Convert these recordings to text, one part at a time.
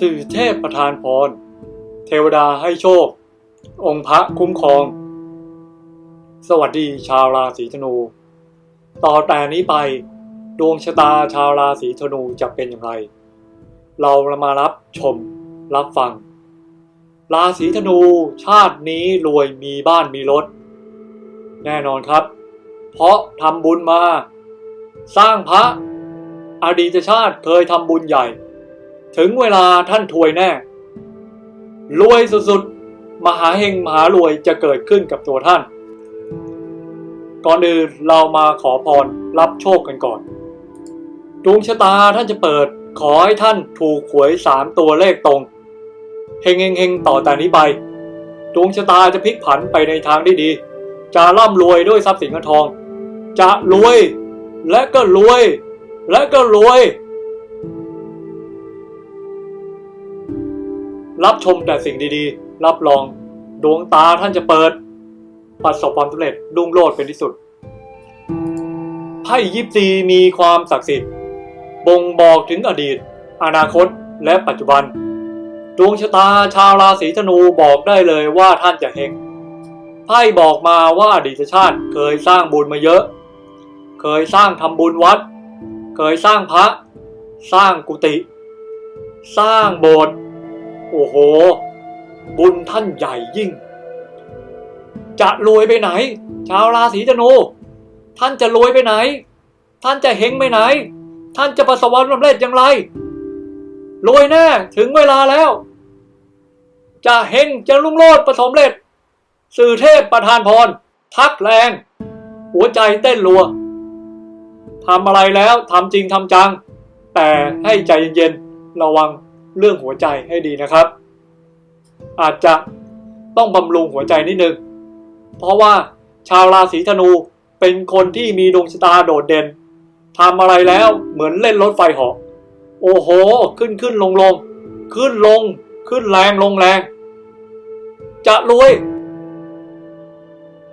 สื่อเทพประทานพร เทวดาให้โชค องค์พระคุ้มครอง สวัสดีชาวราศีธนู ต่อแต่นี้ไป ดวงชะตาชาวราศีธนูจะเป็นอย่างไร เรามารับชมรับฟัง ราศีธนูชาตินี้รวยมีบ้านมีรถ แน่นอนครับ เพราะทำบุญมา สร้างพระอดีตชาติเคยทำบุญใหญ่ ถึงเวลาท่านถวยแน่ รวยสุดๆ มหาเฮงมหารวยจะเกิดขึ้นกับตัวท่าน ก่อนอื่นเรามาขอพรรับโชคกันก่อน ดวงชะตาท่านจะเปิดขอให้ท่านถูกหวยสามตัวเลขตรงเฮงเฮงเฮงต่อแต่นี้ไป ดวงชะตาจะพลิกผันไปในทางที่ดี จะร่ำรวยด้วยทรัพย์สินเงินทอง จะรวยและก็รวย และก็รวย รับชมแต่สิ่งดีๆ รับรอง ดวงตาท่านจะเปิด ประสบความสำเร็จรุ่งโรจน์เป็นที่สุดไพ่ยิปซีมีความศักดิ์สิทธิ์ บ่งบอกถึงอดีต อนาคตและปัจจุบัน ดวงชะตาชาวราศีธนูบอกได้เลยว่าท่านจะเฮงไพ่บอกมาว่าอดีตชาติเคยสร้างบุญมาเยอะ เคยสร้างทำบุญวัด เคยสร้างพระ สร้างกุฏิสร้างโบสถ์ โอ้โห บุญท่านใหญ่ยิ่ง จะรวยไปไหน ชาวราศีธนู ท่านจะรวยไปไหน ท่านจะเฮงไปไหน ท่านจะประสบความสำเร็จอย่างไร รวยแน่ ถึงเวลาแล้ว จะเฮงจะรุ่งโรจน์ประสบความสำเร็จ สื่อเทพประทานพร ทักแรง หัวใจเต้นรัวทำอะไรแล้วทำจริงทำจัง แต่ให้ใจเย็นๆระวัง เรื่องหัวใจให้ดีนะครับ อาจจะต้องบำรุงหัวใจนิดนึง เพราะว่าชาวราศีธนูเป็นคนที่มีดวงชะตาโดดเด่นทำอะไรแล้วเหมือนเล่นรถไฟเหาะโอ้โห ขึ้นขึ้นลงลง ขึ้นลง ขึ้นแรงลงแรง จะรวย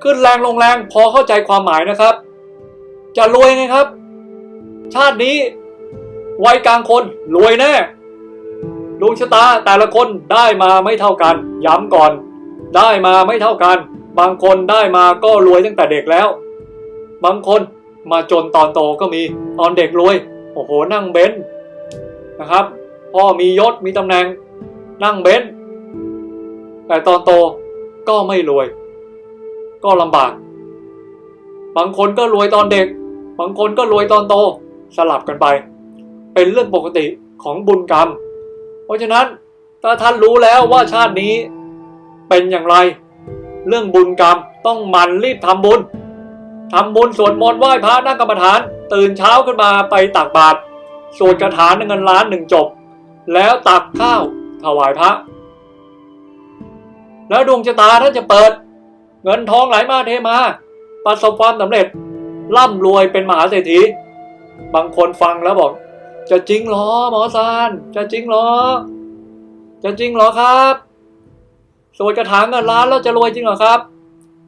ขึ้นแรงลงแรงพอเข้าใจความหมายนะครับ จะรวยไงครับ ชาตินี้วัยกลางคนรวยแน่ ดวงชะตาแต่ละคนได้มาไม่เท่ากัน ย้ำก่อน ได้มาไม่เท่ากัน บางคนได้มาก็รวยตั้งแต่เด็กแล้ว บางคนมาจนตอนโตก็มีตอนเด็กรวย โอ้โหนั่งเบนซ์นะครับ พ่อมียศมีตำแหน่งนั่งเบนซ์แต่ตอนโตก็ไม่รวย ก็ลำบาก บางคนก็รวยตอนเด็ก บางคนก็รวยตอนโต สลับกันไป เป็นเรื่องปกติของบุญกรรม เพราะฉะนั้นถ้าท่านรู้แล้วว่าชาตินี้เป็นอย่างไร เรื่องบุญกรรมต้องหมันรีบทำบุญทำบุญสวดมนต์ไหว้พระนั่งกรรมฐาน ตื่นเช้าขึ้นมาไปตักบาตรสวดคาถาเงินล้านหนึ่งจบ แล้วตักข้าวถวายพระ แล้วดวงชะตาท่านจะเปิด เงินทองไหลมาเทมาประสบความสำเร็จร่ำรวยเป็นมหาเศรษฐี บางคนฟังแล้วบอก จะจริงเหรอ หมอซานจะจริงเหรอ จะจริงเหรอครับสวดกระถางเงินล้านแล้วจะรวยจริงเหรอครับ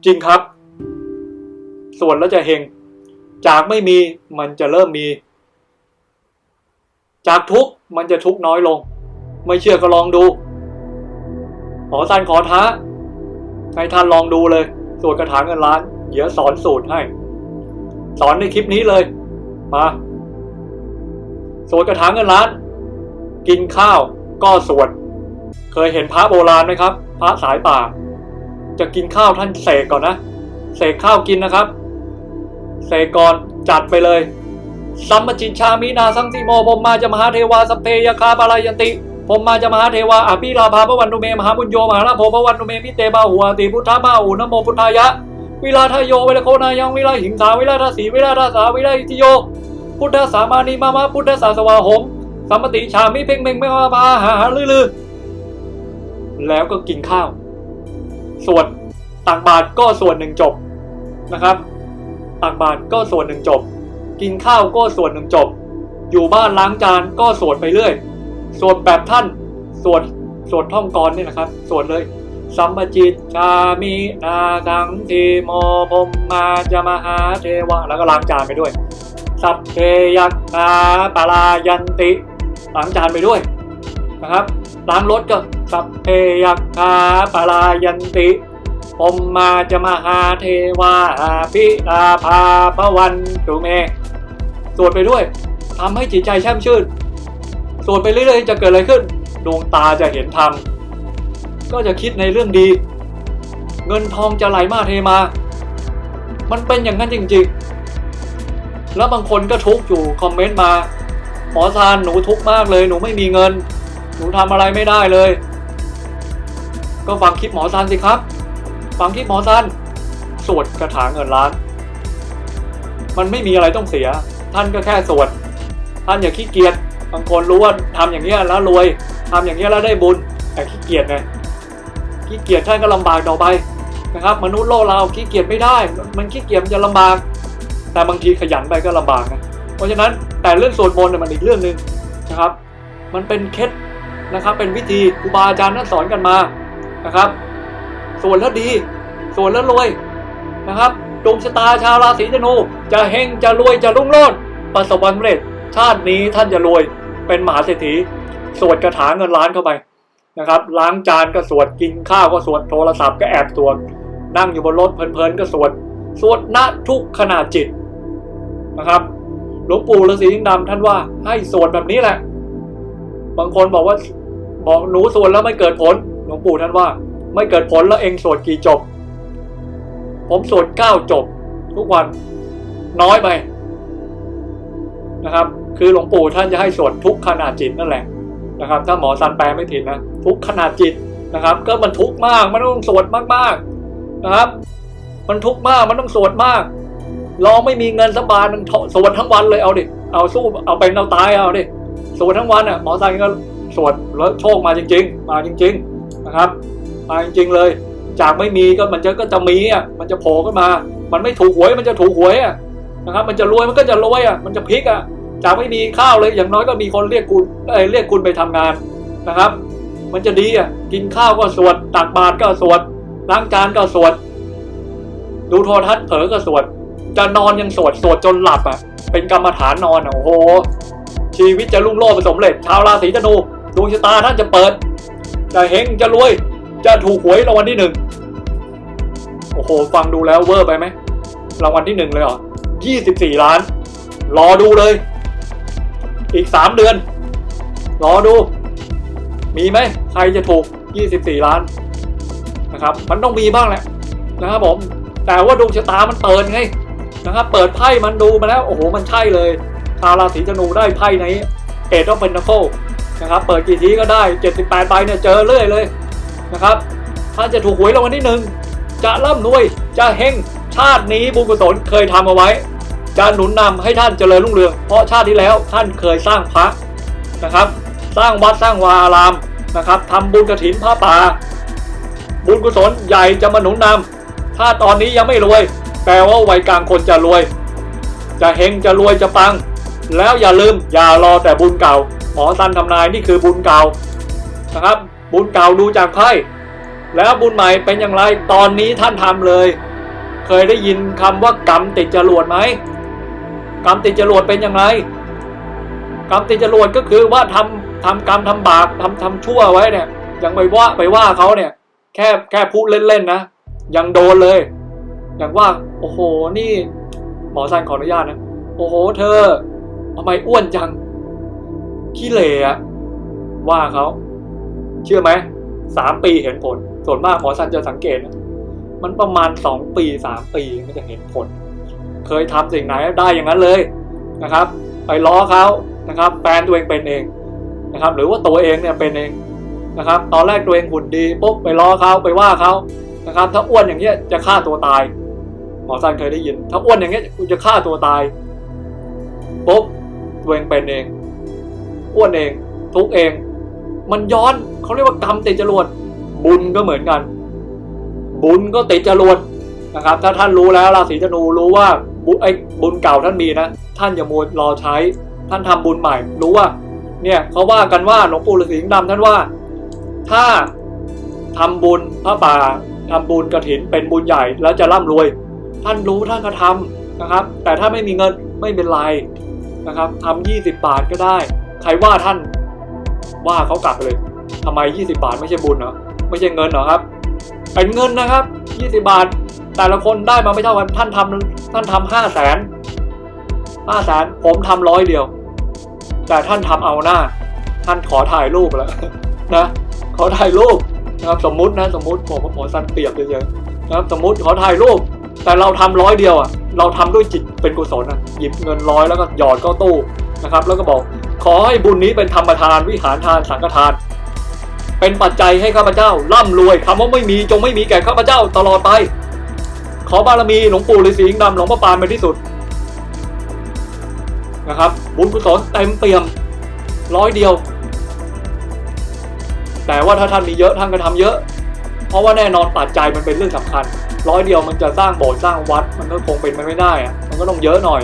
จริงครับสวดแล้วจะเฮงจากไม่มีมันจะเริ่มมี จากทุกมันจะทุกน้อยลง ไม่เชื่อก็ลองดูหมอซานขอท้าให้ท่านลองดูเลยสวดกระถางเงินล้านเดี๋ยวสอนสูตรให้ สอนในคลิปนี้เลย มา สวดกระถางเงินล้าน กินข้าวก็สวด เคยเห็นพระโบราณไหมครับ พระสายป่า จะกินข้าวท่านเสกก่อนนะเสกข้าวกินนะครับเสกก่อนจัดไปเลยสัมมจินชามินาสังติโมผมมาจะมหาเทวาสพเพยคาปาลายันติผมมาจะมหาเทวาอภิลาภาพระวันตุเมมหาบุญโยมหาลาโภพวันตุเมพิเตบาหัวติพุทธามาอุนโมพุทธายะ วิลาทโยเวลโคนายังวิลาหิงสาวิลาทสีวิลาทสาวิลาอิติโย พุทธสามานีมามาพุทธสาสวาหมสัมมติชามิเพ่งเพ่งไม่มาพาหาหาลือลือแล้วก็กินข้าว ส่วนตักบาตรก็ส่วนหนึ่งจบนะครับตักบาตรก็ส่วนหนึ่งจบ กินข้าวก็ส่วนหนึ่งจบ อยู่บ้านล้างจานก็สวดไปเรื่อยสวดแบบท่านสวดสวดท่องกรนี่นะครับสวดเลยสัมปจิตชามินาสังทีโมพมมาจะมหาเทวะแล้วก็ล้างจานไปด้วย สัพเพยักขาปาลายันติล้างจานไปด้วยนะครับล้างรถก็สัพเพยักขาปารายันติปมมาจะมาหาเทวาพิลาภาพวันตุเมสวดไปด้วยทำให้จิตใจแช่มชื่นสวดไปเรื่อยๆจะเกิดอะไรขึ้น ดวงตาจะเห็นธรรมก็จะคิดในเรื่องดี เงินทองจะไหลมาเทมา มันเป็นอย่างนั้นจริงๆ แล้วบางคนก็ทุกข์อยู่คอมเมนต์มาหมอซานหนูทุกข์มากเลย หนูไม่มีเงิน หนูทำอะไรไม่ได้เลย ก็ฟังคลิปหมอซานสิครับ ฟังคลิปหมอซานสวดกระถางเงินล้าน มันไม่มีอะไรต้องเสีย ท่านก็แค่สวดท่านอย่าขี้เกียจบางคนรู้ว่าทำอย่างเงี้แล้วรวยทำอย่างเงี้แล้วได้บุญแต่ขี้เกียจไงขี้เกียจท่านก็ลำบากต่อไปนะครับ มนุษย์โลกเราขี้เกียจไม่ได้ มันขี้เกียจมันจะลำบาก แต่บางทีขยันไปก็ลำบากนะเพราะฉะนั้นแต่เรื่องสวดมนต์เนี่ยมันอีกเรื่องหนึ่งนะครับ มันเป็นเคล็ดนะครับ เป็นวิธีครูบาอาจารย์ท่านสอนกันมานะครับสวดแล้วดีสวดแล้วรวยนะครับดวงชะตาชาวราศีธนูจะเฮงจะรวยจะรุ่งโรจน์ประสบความสำเร็จ ชาตินี้ท่านจะรวยเป็นมหาเศรษฐีสวดกระถางเงินล้านเข้าไปนะครับล้างจานก็สวดกินข้าวก็สวดโทรศัพท์ก็แอบสวดนั่งอยู่บนรถเพลินๆก็สวด สวดณทุกขณะจิต นะครับหลวงปู่ฤาษีลิงดำท่านว่าให้สวดแบบนี้แหละ บางคนบอกว่าบอกหนูสวดแล้วไม่เกิดผลหลวงปู่ท่านว่า ไม่เกิดผลแล้วเองสวดกี่จบ ผมสวดเก้าจบ ทุกวันน้อยไปนะครับ คือหลวงปู่ท่านจะให้สวดทุกขนาดจิตนั่นแหละนะครับ ถ้าหมอซันแปลไม่ผิดนะทุกขนาดจิตนะครับ ก็มันทุกข์มากมันต้องสวดมากๆนะครับ มันทุกข์มากมันต้องสวดมาก ลองไม่มีเงินสักบาทหนึงสวดทั้งวันเลยเอาดิเอาสู้เอาเป็นเอาตายเอาดิสวดทั้งวันอะหมอซันก็สวดแล้วโชคมาจริง ๆ มาจริง ๆนะครับมาจริง ๆเลย จากไม่มีก็มันจะก็จะมีอะมันจะโผล่ขึ้นมา มันไม่ถูกหวยมันจะถูกหวยอะนะครับ มันจะรวยมันก็จะรวยอะมันจะพลิกอะจากไม่มีข้าวเลยอย่างน้อยก็มีคนเรียกคุณเรียกคุณไปทำงานนะครับ มันจะดีอะกินข้าวก็สวดตักบาตรก็สวดล้างจานก็สวด ดูโทรทัศน์เผลอก็สวด จะนอนยังสวดสวดจนหลับอะ เป็นกรรมฐานนอนอะโอ้โห ชีวิตจะรุ่งโรจน์สำเร็จ ชาวราศีธนูดวงชะตาท่านจะเปิด จะเฮงจะรวย จะถูกหวยรางวัลที่หนึ่งโอ้โห ฟังดูแล้วเวอร์ไปไหมรางวัลที่หนึ่งเลยเหรอยี่สิบสี่ล้าน รอดูเลย อีกสามเดือน รอดู มีไหมใครจะถูกยี่สิบสี่ล้านนะครับ มันต้องมีบ้างแหละนะครับผม แต่ว่าดวงชะตามันเปิดไง นะครับเปิดไพ่มันดูมาแล้วโอ้โหมันใช่เลยชาวราศีธนูได้ไพ่ในเอทออฟเพนทัคนะครับเปิดกี่ทีก็ได้ 78ใบเนี่ยเจอเรื่อยเลยนะครับท่านจะถูกหวยรางวัลที่หนึ่งจะร่ำรวยจะเฮงชาตินี้บุญกุศลเคยทำเอาไว้จะหนุนนำให้ท่านเจริญรุ่งเรือง เพราะชาติที่แล้วท่านเคยสร้างพระนะครับ สร้างวัดสร้างวาอารามนะครับทำบุญกระถินพระป่า บุญกุศลใหญ่จะมาหนุนนำถ้าตอนนี้ยังไม่รวย แปลว่าวัยกลางคนจะรวย จะเฮงจะรวยจะปัง แล้วอย่าลืมอย่ารอแต่บุญเก่า หมอสันทำนายนี่คือบุญเก่านะครับ บุญเก่าดูจากไพ่แล้วบุญใหม่เป็นอย่างไรตอนนี้ท่านทำเลย เคยได้ยินคำว่ากรรมติดจรวดไหมกรรมติดจรวดเป็นอย่างไรกรรมติดจรวดก็คือว่าทำทำกรรมทำบาปทำทำชั่วไว้เนี่ยยังไปว่าไปว่าเขาเนี่ย แค่แค่พูดเล่นๆนะยังโดนเลย อย่างว่าโอ้โหนี่หมอสันขออนุญาตนะ โอ้โห เธอทำไมอ้วนจังขี้เหร่อะว่าเขาเชื่อไหมสามปีเห็นผล ส่วนมากหมอสันจะสังเกตนะมันประมาณสองปีสามปีมันจะเห็นผล เคยทำสิ่งไหนได้อย่างนั้นเลยนะครับ ไปล้อเขานะครับแฟนตัวเองเป็นเองนะครับ หรือว่าตัวเองเนี่ยเป็นเองนะครับ ตอนแรกตัวเองหุ่นดีปุ๊บไปล้อเขาไปว่าเขานะครับ ถ้าอ้วนอย่างเงี้ยจะฆ่าตัวตาย มอสันเคยได้ยิน ถ้าอ้วนอย่างเงี้ยคุณจะฆ่าตัวตายปุ๊บตัวเองเป็นเอง อ้วนเอง ทุกเอง มันย้อนเขาเรียกว่ากรรมติดจรวดบุญก็เหมือนกัน บุญก็ติดจรวดนะครับ ถ้าท่านรู้แล้วราศีธนูรู้ว่าบุญไอ้บุญเก่าท่านมีนะ ท่านอย่ามัวรอใช้ ท่านทำบุญใหม่ รู้ว่า เนี่ยเขาว่ากันว่าหลวงปู่ฤาษีดำท่านว่า ถ้าทำบุญพระป่าทำบุญกระถินเป็นบุญใหญ่แล้วจะร่ำรวย ท่านรู้ท่านก็ทำนะครับ แต่ถ้าไม่มีเงินไม่เป็นไรนะครับทำยี่สิบบาทก็ได้ ใครว่าท่านว่าเขากลับไปเลยทำไม 20 บาทไม่ใช่บุญเหรอไม่ใช่เงินเหรอครับเป็นเงินนะครับ 20 บาท แต่ละคนได้มาไม่เท่ากันท่านทำท่านทำห้าแสนห้าแสนผมทำร้อยเดียว แต่ท่านทำเอาหน้า ท่านขอถ่ายรูปแล้วนะขอถ่ายรูปนะครับสมมุตินะสมมุติผมหมอสันเปรียบเยอะๆนะครับสมมุติขอถ่ายรูป แต่เราทำร้อยเดียวอะเราทำด้วยจิตเป็นกุศลนะหยิบเงินร้อยแล้วก็หยอดเข้าตู้นะครับ แล้วก็บอกขอให้บุญนี้เป็นธรรมทานวิหารทานสังฆทาน เป็นปัจจัยให้ข้าพเจ้า ร่ำรวยคำว่าไม่มีจงไม่มีแก่ข้าพเจ้าตลอดไป ขอบารมีหลวงปู่ฤาษีดำหลวงพ่อปานเป็นที่สุดนะครับ บุญกุศลเต็มเปี่ยมร้อยเดียว แต่ว่าถ้าท่านมีเยอะท่านก็ทำเยอะ เพราะว่าแน่นอนปัจจัยมันเป็นเรื่องสำคัญ ร้อยเดียวมันจะสร้างโบสถ์สร้างวัด มันก็คงเป็นไปไม่ได้อะมันก็ต้องเยอะหน่อย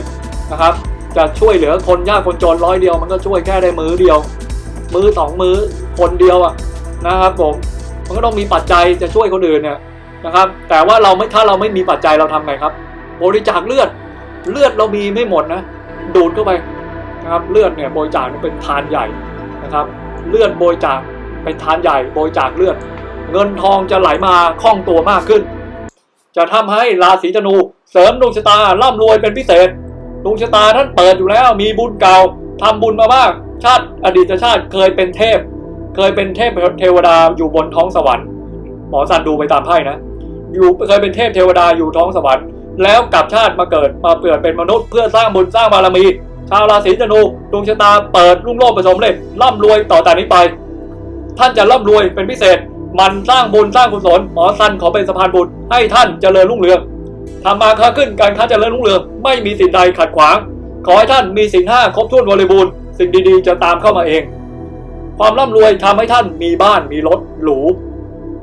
นะครับ จะช่วยเหลือคนยากคนจนร้อยเดียว มันก็ช่วยแค่ได้มื้อเดียว มื้อสองมื้อคนเดียวอะนะครับผมมันก็ต้องมีปัจจัยจะช่วยคนอื่นเนี่ยนะครับ แต่ว่าเราไม่ถ้าเราไม่มีปัจจัยเราทำไงครับ บริจาคเลือดเลือดเรามีไม่หมดนะดูดเข้าไปนะครับเลือดเนี่ยบริจาคเป็นทานใหญ่นะครับ เลือดบริจาคเป็นทานใหญ่บริจาคเลือด เงินทองจะไหลมาคล่องตัวมากขึ้น จะทำให้ราศีธนูเสริมดวงชะตาร่ำรวยเป็นพิเศษดวงชะตาท่านเปิดอยู่แล้ว มีบุญเก่าทำบุญมาบ้างชาติอดีตชาติเคยเป็นเทพ เคยเป็นเทพเทวดาอยู่บนท้องสวรรค์หมอสันดูไปตามไพ่นะอยู่เคยเป็นเทพเทวดาอยู่ท้องสวรรค์แล้วกลับชาติมาเกิดมาเกิดเป็นมนุษย์เพื่อสร้างบุญสร้างบารมี ชาวราศีธนูดวงชะตาเปิดรุ่งโรจน์ประสมเร็ร่ำรวยต่อจากนี้ไป ท่านจะร่ำรวยเป็นพิเศษ มันสร้างบุญสร้างกุศลหมอสันขอเป็นสะพานบุญให้ท่านเจริญรุ่งเรืองทำมาค้าขึ้นการค้าเจริญรุ่งเรืองไม่มีสิ่งใดขัดขวาง ขอให้ท่านมีสิ่งห้าครบถ้วนบริบูรณ์สิ่งดีๆ จะตามเข้ามาเอง ความร่ำรวยทำให้ท่านมีบ้านมีรถหรู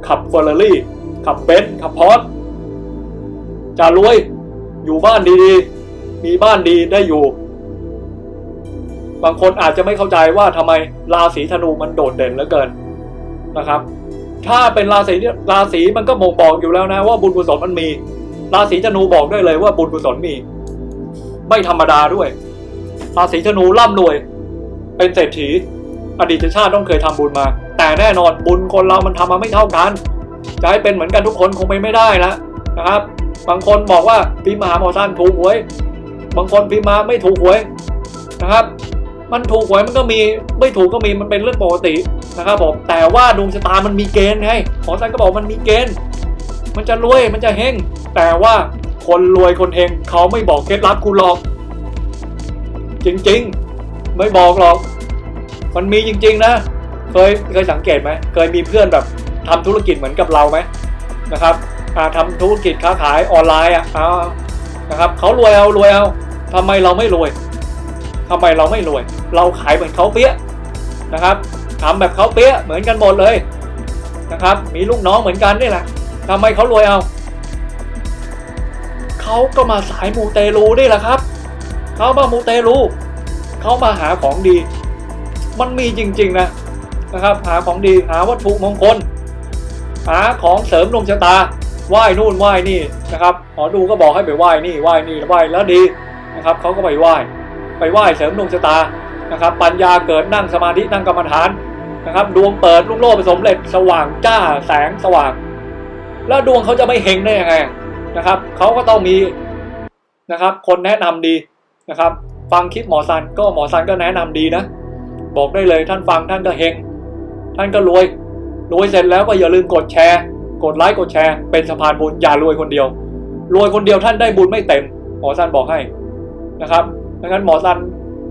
ขับเฟอร์รารี่ขับเบนซ์ขับพอร์ชจะรวยอยู่บ้านดีๆ มีบ้านดีได้อยู่ บางคนอาจจะไม่เข้าใจว่าทำไมราศีธนูมันโดดเด่นเหลือเกินนะครับ ถ้าเป็นราศีนี่ราศีมันก็บ่งบอกอยู่แล้วนะ ว่าบุญกุศลมันมี ราศีธนูบอกได้เลยว่าบุญกุศลมี ไม่ธรรมดาด้วย ราศีธนูร่ำรวย เป็นเศรษฐี อดีตชาติต้องเคยทำบุญมา แต่แน่นอนบุญคนเรามันทำมาไม่เท่ากันจะให้เป็นเหมือนกันทุกคนคงไปไม่ได้ล้วนะครับ บางคนบอกว่าพิมพ์มหาหมอท่านถูกหวย บางคนพิมพ์มาไม่ถูกหวยนะครับ มันถูกหวยมันก็มีไม่ถูกก็มีมันเป็นเรื่องปกติ นะครับผมแต่ว่าดวงชะตามันมีเกณฑ์ไงหมอท่านก็บอกมันมีเกณฑ์ มันจะรวยมันจะเฮงแต่ว่าคนรวยคนเฮงเขาไม่บอกเคล็ดลับคุณหรอก จริงๆ ไม่บอกหรอก มันมีจริง ๆ นะ เคยเคยสังเกตไหมเคยมีเพื่อนแบบทำธุรกิจเหมือนกับเราไหมนะครับอ่าทำธุรกิจค้าขายออนไลน์อะเอานะครับเขารวยเอารวยเอาทำไมเราไม่รวยทำไมเราไม่รวย เราขายเหมือนเขาเปี้ยนะครับ ทำแบบเขาเปี้ยเหมือนกันหมดเลยนะครับ มีลูกน้องเหมือนกันนี่แหละทำไมเขารวยเอาเขาก็มาสายมูเตลูนี่แหละครับเขามามูเตลูเขามาหาของดี มันมีจริงๆนะนะครับ หาของดีหาวัตถุมงคล หาของเสริมดวงชะตาไหว้นู่นไหว้นี่นะครับหมอดูก็บอกให้ไปไหว้นี่ไหว้นี่ไหว้แล้วดีนะครับเขาก็ไปไหว้ไปไหว้เสริมดวงชะตานะครับ ปัญญาเกิดนั่งสมาธินั่งกรรมฐาน นะครับดวงเปิดลุ่งโลกผสมเร็จสว่างจ้าแสงสว่าง แล้วดวงเขาจะไม่เฮงได้ยังไงนะครับเขาก็ต้องมีนะครับ คนแนะนำดีนะครับ ฟังคลิปหมอซันก็หมอซันก็แนะนำดีนะ บอกได้เลยท่านฟังท่านก็เฮงท่านก็รวยรวยเสร็จแล้วก็อย่าลืมกดแชร์ กดไลค์กดแชร์ เป็นสะพานบุญอย่ารวยคนเดียว รวยคนเดียวท่านได้บุญไม่เต็ม หมอซันบอกให้นะครับดังนั้นหมอซัน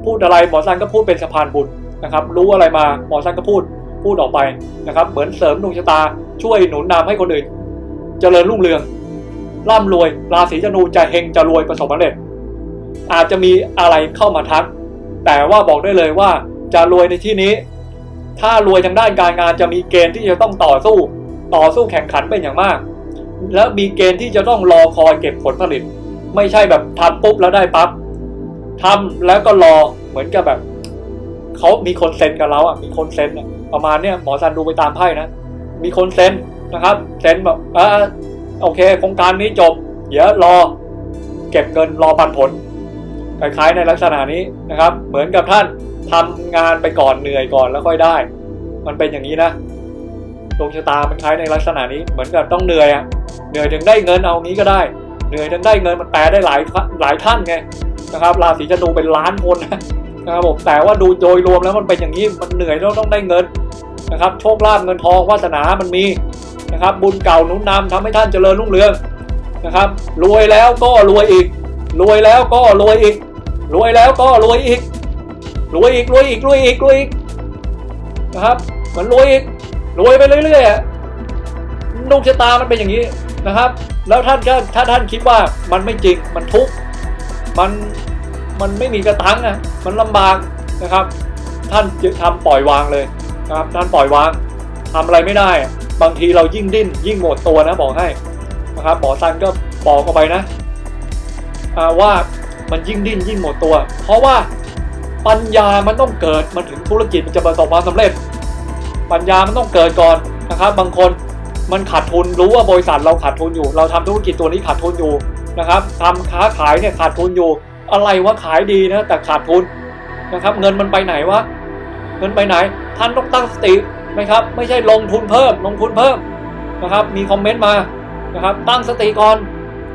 พูดอะไรหมอซันก็พูดเป็นสะพานบุญ นะครับ รู้อะไรมาหมอซันก็พูดพูดออกไปนะครับ เหมือนเสริมดวงชะตาช่วยหนุนนำให้คนอื่น เจริญรุ่งเรือง ร่ำรวย ราศีธนูจะเฮงจะรวยประสบความสำเร็จ อาจจะมีอะไรเข้ามาทัก แต่ว่าบอกได้เลยว่าจะรวยในที่นี้ ถ้ารวยทางด้านการงานจะมีเกณฑ์ที่จะต้องต่อสู้ ต่อสู้แข่งขันเป็นอย่างมาก และมีเกณฑ์ที่จะต้องรอคอยเก็บผลผลิต ไม่ใช่แบบทำปุ๊บแล้วได้ปั๊บทำแล้วก็รอเหมือนกับแบบ เขามีคนเซ็นกับเราอะมีคนเซ็นอะประมาณเนี้ยหมอซันดูไปตามไพ่นะมีคนเซ็นนะครับเซ็นแบบอ่าโอเคโครงการนี้จบ เดี๋ยวรอ เก็บเงินรอปันผลคล้ายๆในลักษณะนี้นะครับ เหมือนกับท่านทำงานไปก่อนเหนื่อยก่อนแล้วค่อยได้ มันเป็นอย่างนี้นะดวงชะตามันคล้ายในลักษณะนี้เหมือนกับต้องเหนื่อยอะเหนื่อยถึงได้เงินเอางี้ก็ได้ เหนื่อยถึงได้เงินมันแปลได้หลายหลายท่านไงนะครับราศีธนูเป็นล้านคนนะ นะครับผมแต่ว่าดูโดยรวมแล้วมันเป็นอย่างนี้มันเหนื่อยแล้วต้องได้เงินนะครับโชคลาภเงินทองวาสนามันมีนะครับบุญเก่าหนุนนำทำให้ท่านเจริญรุ่งเรืองนะครับรวยแล้วก็รวยอีก รวยแล้วก็รวยอีก รวยแล้วก็รวยอีก รวยอีกรวยอีกรวยอีกรวยอีกนะครับมันรวยอีกรวยไปเรื่อยๆอะดวงชะตามันเป็นอย่างนี้นะครับ แล้วท่านก็ถ้าท่านคิดว่ามันไม่จริงมันทุกข์มัน มันไม่มีกระตังอะมันลำบากนะครับ ท่านจะทำปล่อยวางเลยนะครับท่านปล่อยวางทำอะไรไม่ได้ บางทีเรายิ่งดิ้น ยิ่งหมดตัวนะบอกให้นะครับหมอซันก็บอกเข้าไปนะว่ามันยิ่งดิ้นยิ่งหมดตัว เพราะว่าปัญญามันต้องเกิดมันถึงธุรกิจมันจะประสบความสำเร็จ ปัญญามันต้องเกิดก่อนนะครับ บางคนมันขาดทุนรู้ว่าบริษัทเราขาดทุนอยู่ เราทำธุรกิจตัวนี้ขาดทุนอยู่นะครับทำค้าขายเนี่ยขาดทุนอยู่ อะไรวะขายดีนะ แต่ขาดทุนนะครับ เงินมันไปไหนวะเงินไปไหน ท่านต้องตั้งสตินะครับ ไม่ใช่ลงทุนเพิ่ม ลงทุนเพิ่มนะครับ มีคอมเมนต์มานะครับ ตั้งสติก่อน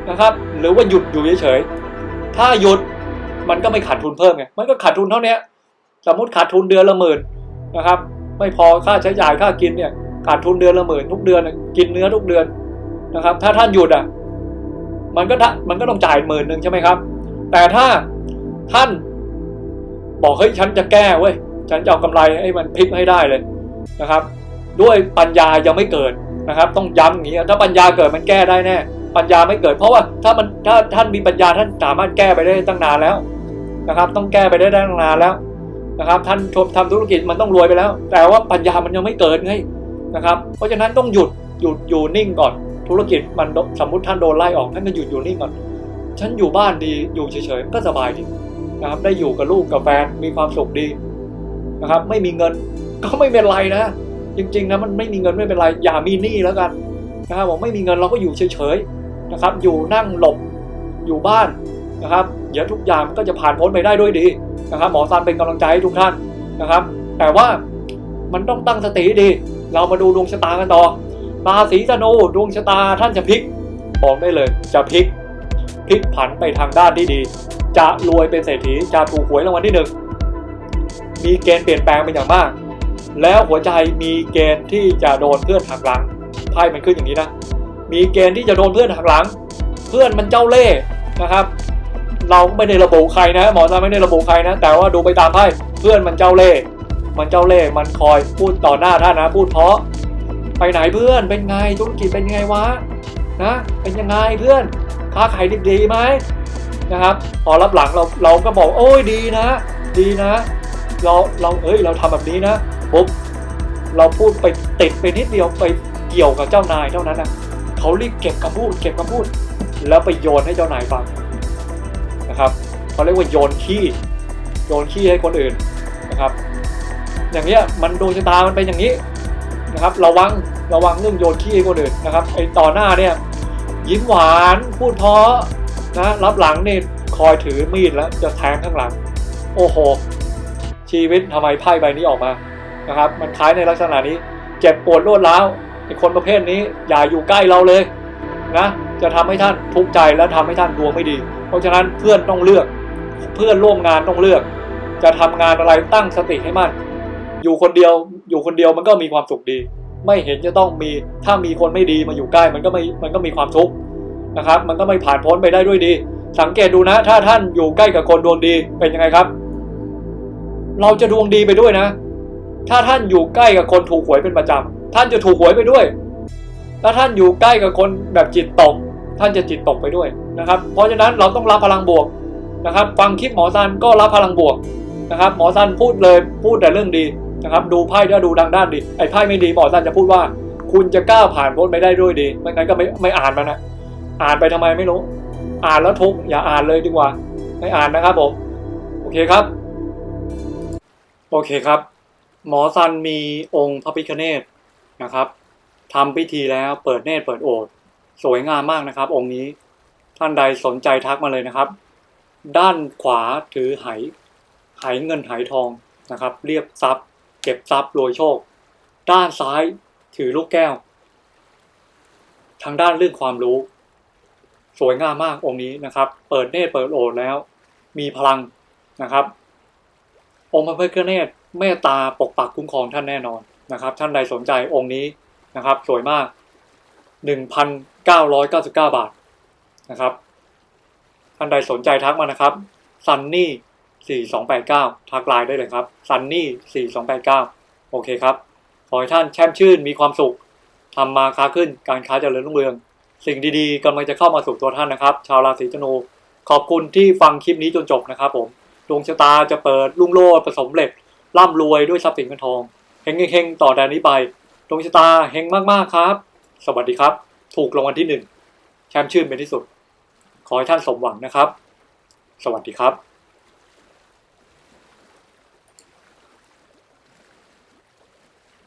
นะครับ หรือว่าหยุดอยู่เฉยๆถ้าหยุดมันก็ไม่ขาดทุนเพิ่มไงมันก็ขาดทุนเท่านี้สมมติขาดทุนเดือนละหมื่นนะครับ ไม่พอค่าใช้จ่ายค่ากินเนี่ยขาดทุนเดือนละหมื่นทุกเดือนกินเนื้อทุกเดือนนะครับ ถ้าท่านหยุดอะ มันก็มันก็ต้องจ่ายหมื่นหนึ่งใช่ไหมครับ แต่ถ้าท่านบอกเฮ้ยฉันจะแก้เว้ยฉันจะเอากำไรให้มันพลิกให้ได้เลยนะครับ ด้วยปัญญายังไม่เกิดนะครับ ต้องย้ำอย่างนี้ถ้าปัญญาเกิดมันแก้ได้แน่ปัญญาไม่เกิด เพราะว่าถ้ามันถ้าท่านมีปัญญาท่านสามารถแก้ไปได้ตั้งนานแล้วนะครับ ต้องแก้ไปได้ตั้งนานแล้วนะครับ ท่านทำธุรกิจมันต้องรวยไปแล้ว แต่ว่าปัญญามันยังไม่เกิดไงนะครับ เพราะฉะนั้นต้องหยุดหยุดอยู่นิ่งก่อนธุรกิจมันสมมติท่านโดนไล่ออกท่านก็หยุดอยู่นิ่งก่อน ฉันอยู่บ้านดีอยู่เฉยๆก็สบายดีนะครับได้อยู่กับลูกกับแฟนมีความสุขดีนะครับ ไม่มีเงินก็ไม่เป็นไรนะ จริงๆนะมันไม่มีเงินไม่เป็นไรอย่ามีหนี้แล้วกันนะครับผมไม่มีเงินเราก็อยู่เฉยๆนะครับ อยู่นั่งหลบอยู่บ้านนะครับเดี๋ยวทุกอย่างมันก็จะผ่านพ้นไปได้ด้วยดีนะครับ หมอซันเป็นกำลังใจให้ทุกท่านนะครับ แต่ว่ามันต้องตั้งสติดี เรามาดูดวงชะตากันต่อราศีธนูดวงชะตาท่านจะพลิกบอกได้เลยจะพลิก พลิกผันไปทางด้านที่ดี จะรวยเป็นเศรษฐีจะถูกหวยรางวัลที่หนึ่งมีเกณฑ์เปลี่ยนแปลงเป็นอย่างมาก แล้วหัวใจมีเกณฑ์ที่จะโดนเพื่อนหักหลังไพ่มันขึ้นอย่างนี้นะ มีเกณฑ์ที่จะโดนเพื่อนหักหลัง เพื่อนมันเจ้าเล่ห์นะครับ เราไม่ได้ระบุใครนะหมอจะไม่ได้ระบุใครนะ แต่ว่าดูไปตามไพ่เพื่อนมันเจ้าเล่ห์มันเจ้าเล่ห์มันคอยพูดต่อหน้าท่านนะพูดเพาะไปไหนเพื่อนเป็นไงธุรกิจเป็นไงวะนะเป็นยังไงเพื่อน ค้าขายดีดีไหมนะครับ พอรับหลังเราเราก็บอกโอ้ยดีนะ ดีนะ เราเราเอ้ยเราทำแบบนี้นะปุ๊บเราพูดไปติดไปนิดเดียวไปเกี่ยวกับเจ้านายเท่านั้นนะเขารีบเก็บคำพูดเก็บคำพูด แล้วไปโยนให้เจ้านายฟังนะครับเขาเรียกว่าโยนขี้โยนขี้ให้คนอื่นนะครับ อย่างเนี้ยมันดวงชะตามันเป็นอย่างนี้นะครับ ระวังระวังเรื่องโยนขี้ให้คนอื่นนะครับไอต่อหน้าเนี่ย ยิ้มหวานพูดเพราะนะรับหลังนี่คอยถือมีดแล้วจะแทงข้างหลัง โอ้โห ชีวิตทำไมไพ่ใบนี้ออกมานะครับ มันคล้ายในลักษณะนี้ เจ็บปวดรวดร้าวไอ้คนประเภทนี้อย่าอยู่ใกล้เราเลยนะจะทำให้ท่านทุกข์ใจและทำให้ท่านดวงไม่ดี เพราะฉะนั้นเพื่อนต้องเลือก เพื่อนร่วมงานต้องเลือก จะทำงานอะไรตั้งสติให้มั่นอยู่คนเดียวอยู่คนเดียวมันก็มีความสุขดี ไม่เห็นจะต้องมีถ้ามีคนไม่ดีมาอยู่ใกล้มันก็ไม่มันก็มีความทุกข์นะครับ มันก็ไม่ผ่านพ้นไปได้ด้วยดี สังเกตดูนะ ถ้าท่านอยู่ใกล้กับคนดวงดีเป็นยังไงครับ เราจะดวงดีไปด้วยนะ ถ้าท่านอยู่ใกล้กับคนถูกหวยเป็นประจำท่านจะถูกหวยไปด้วยถ้าท่านอยู่ใกล้กับคนแบบจิตตก ท่านจะจิตตกไปด้วยนะครับ เพราะฉะนั้นเราต้องรับพลังบวกนะครับ ฟังคลิปหมอซันก็รับพลังบวกนะครับ หมอซันพูดเลยพูดแต่เรื่องดี นะครับ ดูไพ่ถ้าดูดังด้านดีไอ้ไพ่ไม่ดีหมอซันจะพูดว่า คุณจะกล้าผ่านพ้นไปได้ด้วยดีไม่งั้นก็ไม่ไม่อ่านมันนะอ่านไปทำไมไม่รู้ อ่านแล้วทุกอย่าอ่านเลยดีกว่า ไม่อ่านนะครับผมโอเคครับ โอเคครับ หมอซันมีองค์พระพิฆเนศนะครับทำพิธีแล้วเปิดเนตรเปิดโอษสวยงามมากนะครับ องค์นี้ท่านใดสนใจทักมาเลยนะครับ ด้านขวาถือไหไหเงินไหทองนะครับ เรียกทรัพย์ ก็บทรัพย์รวยโชค ด้านซ้ายถือลูกแก้ว ทางด้านเรื่องความรู้ สวยงามมากองค์นี้นะครับ เปิดเนตรเปิดโอษแล้ว มีพลังนะครับ องค์พระพิฆเนศเมตตาปกปักคุ้มครองท่านแน่นอนนะครับ ท่านใดสนใจองค์นี้นะครับ สวยมาก 1,999 บาทนะครับ ท่านใดสนใจทักมานะครับซันนี่ 4289 ทักไลน์ได้เลยครับซันนี่4289 โอเคครับ ขอให้ท่านแช่มชื่นมีความสุขทำมาค้าขึ้นการค้าเจริญรุ่งเรือง สิ่งดีๆกำลังจะเข้ามาสู่ตัวท่านนะครับ ชาวราศีธนู ขอบคุณที่ฟังคลิปนี้จนจบนะครับผมดวงชะตาจะเปิดรุ่งโรจน์ผสมเหล็กร่ำรวยด้วยทรัพย์สินเงินทองเฮงเฮงๆต่อแดนนี้ไปดวงชะตาเฮงมากๆครับ สวัสดีครับ ถูกรางวัลที่หนึ่งแชมป์ชื่นเป็นที่สุด ขอให้ท่านสมหวังนะครับ สวัสดีครับ